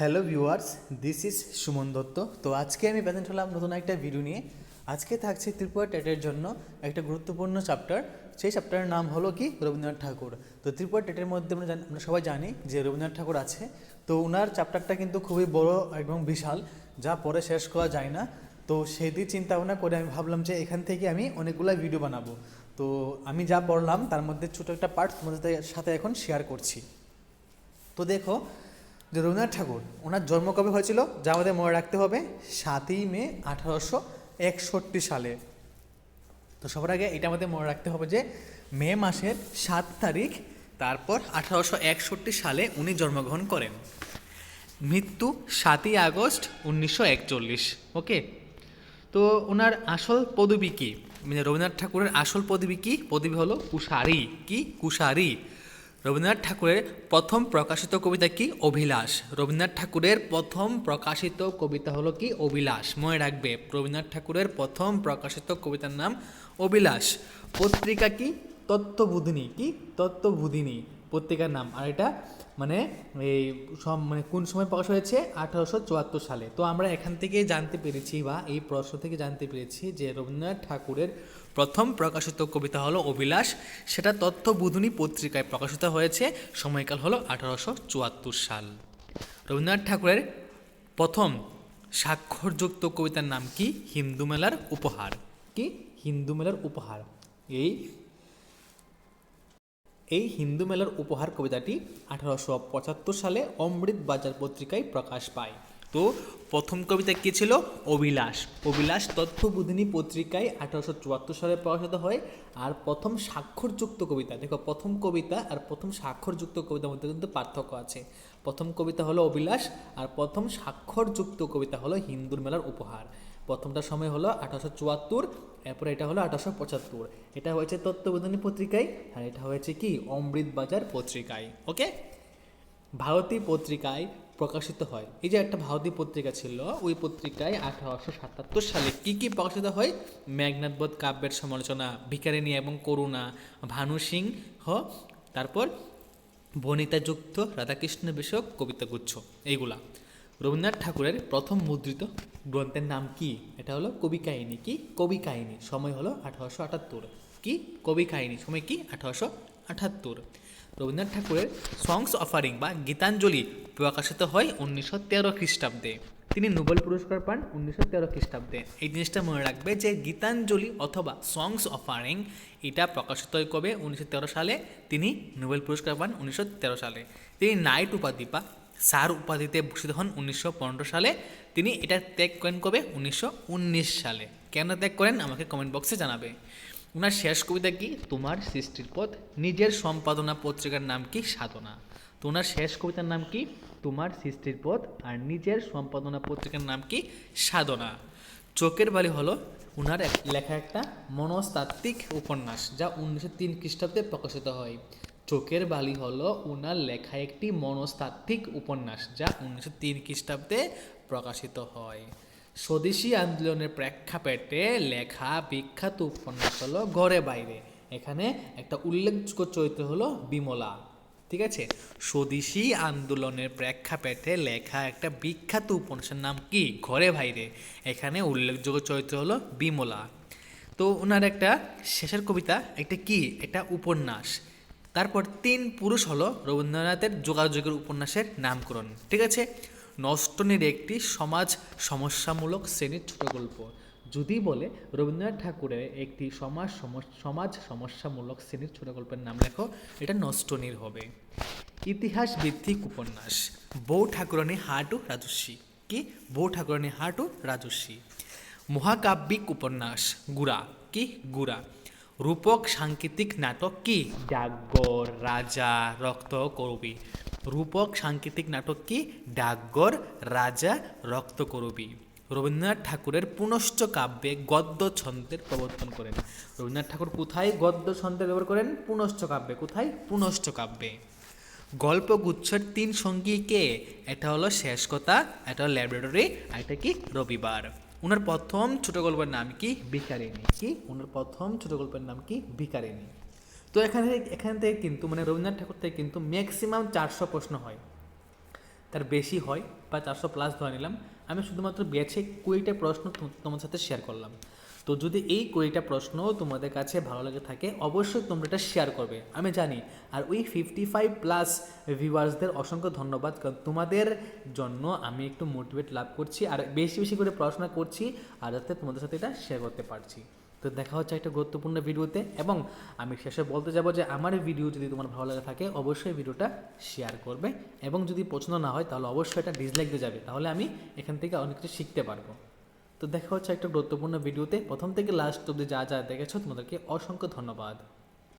Hello viewers this is Suman Dutta. তো আজকে আমি প্রেজেন্ট হলাম নতুন একটা ভিডিও নিয়ে। আজকে থাকছে ত্রিপুরা টেটের জন্য একটা গুরুত্বপূর্ণ চ্যাপ্টার সেই চ্যাপ্টারের নাম হলো কি? রবীন্দ্রনাথ ঠাকুর। তো ত্রিপুরা টেটের মধ্যে আমরা আমরা সবাই জানি যে রবীন্দ্রনাথ ঠাকুর আছে। তো ওনার চ্যাপ্টারটা কিন্তু খুবই বড় এবং বিশাল, যা পরে শেষ করা যায় না। তো সেদিক চিন্তা ভাবনা করে আমি ভাবলাম যে এখান থেকে আমি অনেকগুলো ভিডিও বানাবো। তো আমি যা পড়লাম তার মধ্যে ছোটো একটা পার্ট তোমাদের সাথে এখন শেয়ার করছি। তো দেখো যে রবীন্দ্রনাথ ঠাকুর, ওনার জন্ম কবে হয়েছিল? যা আমাদের মনে রাখতে হবে, সাতই মে আঠারোশো একষট্টি সালে। তো সবার আগে এটা আমাদের মনে রাখতে হবে যে, মে মাসের সাত তারিখ, তারপর আঠারোশো একষট্টি সালে উনি জন্মগ্রহণ করেন। মৃত্যু সাতই আগস্ট উনিশশো একচল্লিশ, ওকে? তো ওনার আসল পদবী কী? মানে রবীন্দ্রনাথ ঠাকুরের আসল পদবী কী? পদবী হলো কুশারি। কি? কুশারি। রবীন্দ্রনাথ ঠাকুরের প্রথম প্রকাশিত কবিতা কি? অভিলাষ। রবীন্দ্রনাথ ঠাকুরের প্রথম প্রকাশিত কবিতা হলো কি? অভিলাষ। মনে রাখবে, রবীন্দ্রনাথ ঠাকুরের প্রথম প্রকাশিত কবিতার নাম অভিলাষ। পত্রিকা কি? তত্ত্ববোধিনী কি? তত্ত্ববোধিনী পত্রিকার নাম। আর এটা মানে এই সব মানে কোন সময় প্রকাশ হয়েছে? আঠারোশো চুয়াত্তর সালে। তো আমরা এখান থেকে জানতে পেরেছি বা এই প্রশ্ন থেকে জানতে পেরেছি যে রবীন্দ্রনাথ ঠাকুরের প্রথম প্রকাশিত কবিতা হলো অভিলাষ। সেটা তথ্যবোধিনী পত্রিকায় প্রকাশিত হয়েছে। সময়কাল হলো আঠারোশো চুয়াত্তর সাল। রবীন্দ্রনাথ ঠাকুরের প্রথম স্বাক্ষরযুক্ত কবিতার নাম কি? হিন্দু মেলার উপহার। কি? হিন্দু মেলার উপহার। এই এই হিন্দু মেলার উপহার কবিতাটি আঠারোশো পঁচাত্তর সালে অমৃত বাজার পত্রিকায় প্রকাশ পায়। তো প্রথম কবিতা কী ছিল? অভিলাষ। অভিলাষ তথ্যবোধিনী পত্রিকায় আঠারোশো চুয়াত্তর সালে প্রকাশিত হয়। আর প্রথম স্বাক্ষরযুক্ত কবিতা, দেখো প্রথম কবিতা আর প্রথম স্বাক্ষরযুক্ত কবিতার মধ্যে কিন্তু পার্থক্য আছে। প্রথম কবিতা হলো অভিলাষ আর প্রথম স্বাক্ষরযুক্ত কবিতা হলো হিন্দুর মেলার উপহার। প্রথমটার সময় হলো আঠারোশো চুয়াত্তর, এরপরে এটা হলো আঠারোশো পঁচাত্তর। এটা হয়েছে তত্ত্ববোধিনী পত্রিকায় আর এটা হয়েছে কি? অমৃত বাজার পত্রিকায়। ওকে ভারতী পত্রিকায় প্রকাশিত হয়। এই যে একটা ভারতী পত্রিকা ছিল, ওই পত্রিকায় আঠারোশো সাতাত্তর সালে কি কি প্রকাশিত হয়? মেঘনাথবোধ কাব্যের সমালোচনা ভিকারিণী এবং করুণা, ভানু সিংহ তারপর বনিতাযুক্ত রাধাকৃষ্ণ বিষয়ক কবিতাগুচ্ছ এইগুলা। রবীন্দ্রনাথ ঠাকুরের প্রথম মুদ্রিত গ্রন্থের নাম কি? এটা হলো কবি কাহিনী। কি? কবি কাহিনী। সময় হলো আঠারোশো আটাত্তর। কি? কবি কাহিনী, সময় কি? আঠারোশো আটাত্তর রবীন্দ্রনাথ ঠাকুরের সংস অফারিং বা গীতাঞ্জলি প্রকাশিত হয় উনিশশো তেরো খ্রিস্টাব্দে। তিনি নোবেল পুরস্কার পান উনিশশো তেরো খ্রিস্টাব্দে। এই জিনিসটা মনে রাখবে যে গীতাঞ্জলি অথবা সংস অফারিং এটা প্রকাশিত হয় কবে? উনিশশো তেরো সালে। তিনি নোবেল পুরস্কার পান উনিশশো তেরো সালে। তিনি নাইট উপাধি বা সার উপাধিতে ভূষিত হন উনিশশো পনেরো সালে। তিনি এটা ত্যাগ করেন কবে? উনিশশো উনিশ সালে। কেন ত্যাগ করেন? আমাকে কমেন্ট বক্সে জানাবে। ওনার শেষ কবিতা কি? তোমার সৃষ্টির পথ, নিজের সম্পাদনা পত্রিকার নাম কি? সাধনা। তো ওনার শেষ কবিতার নাম কি? তোমার সৃষ্টির পথ আর নিজের সম্পাদনা পত্রিকার নাম কি? সাধনা। চোখের বালি হলো ওনার এক- লেখা একটা মনস্তাত্ত্বিক উপন্যাস, যা উনিশশো তিন খ্রিস্টাব্দে প্রকাশিত হয়। চোখের বালি হলো ওনার লেখা একটি মনস্তাত্ত্বিক উপন্যাস, যা উনিশশো তিন খ্রিস্টাব্দে প্রকাশিত হয়। স্বদেশী আন্দোলনের প্রেক্ষাপটে লেখা বিখ্যাত উপন্যাস হলো ঘরে বাইরে। এখানে একটা উল্লেখযোগ্য চরিত্র হলো বিমলা। ঠিক আছে? স্বদেশী আন্দোলনের প্রেক্ষাপটে লেখা একটা বিখ্যাত উপন্যাসের নাম কি? ঘরে বাইরে। এখানে উল্লেখযোগ্য চরিত্র হলো বিমলা। তো ওনার একটা শেষের কবিতা, একটা কি? একটা উপন্যাস। তারপর তিন পুরুষ হলো রবীন্দ্রনাথের যোগাযোগের উপন্যাসের নামকরণ। ঠিক আছে? নষ্টনীর একটি সমাজ সমস্যামূলক শ্রেণির ছোট গল্প। যদি বলে, রবীন্দ্রনাথ ঠাকুরের একটি সমাজ সমাজ সমস্যামূলক শ্রেণির ছোট গল্পের নাম লেখো, এটা নষ্টনীর হবে। ইতিহাস ভিত্তিক উপন্যাস। বউ ঠাকুরানী হাটু রাজস্বী। কি? বউ ঠাকুরানী হাটু রাজস্বী। মহাকাব্যিক উপন্যাস। গুড়া। কি? গুড়া। রূপক সাংকেতিক নাটক কি? ডাকঘর রাজা, রক্ত, করবি। রূপক সাংকেতিক নাটক কি? ডাকঘর, রাজা রক্ত করবি রবীন্দ্রনাথ ঠাকুরের পুনশ্চ কাব্যে গদ্য ছন্দের প্রবর্তন করেন। রবীন্দ্রনাথ ঠাকুর কোথায় গদ্য ছন্দের ব্যবহার করেন? পুনশ্চ কাব্যে। কোথায়? পুনশ্চ কাব্যে। গল্পগুচ্ছের তিন সঙ্গী কে? এটা হলো শেষ কথা, এটা হলো ল্যাবরেটরি, আর এটা কি? রবিবার। ওনার প্রথম ছোট গল্পের নাম কি? ভিকারিণী কি? ওনার প্রথম ছোট গল্পের নাম কি? ভিকারিণী তো এখানে এখান থেকে কিন্তু মানে রবীন্দ্রনাথ ঠাকুর থেকে কিন্তু ম্যাক্সিমাম চারশো প্রশ্ন হয়। তার বেশি হয় বা চারশো প্লাস ধরে নিলাম। আমি শুধুমাত্র বেছে কুড়িটা প্রশ্ন তোমার সাথে শেয়ার করলাম। তো যদি এই কুড়িটা প্রশ্ন তোমাদের কাছে ভালো লেগে থাকে, অবশ্যই তোমরা এটা শেয়ার করবে। আমি জানি। আর ওই ফিফটি ফাইভ প্লাস ভিউয়ার্সদের অসংখ্য ধন্যবাদ। কারণ তোমাদের জন্য আমি একটু মোটিভেট লাভ করছি। আর বেশি বেশি করে পড়াশোনা করছি। আর যাতে তোমাদের সাথে এটা শেয়ার করতে পারছি। তো দেখা হচ্ছে একটা গুরুত্বপূর্ণ ভিডিওতে এবং আমি শেষে বলতে যাব যে আমার ভিডিও যদি তোমার ভালো লাগে থাকে অবশ্যই ভিডিওটা শেয়ার করবে এবং যদি পছন্দ না হয় তাহলে অবশ্যই এটা ডিসলাইক দিয়ে যাবে, তাহলে আমি এখান থেকে অনেক কিছু শিখতে পারব। তো দেখা হচ্ছে একটা গুরুত্বপূর্ণ ভিডিওতে, প্রথম থেকে লাস্ট অব্দি যা যা দেখেছ তোমাদেরকে অসংখ্য ধন্যবাদ।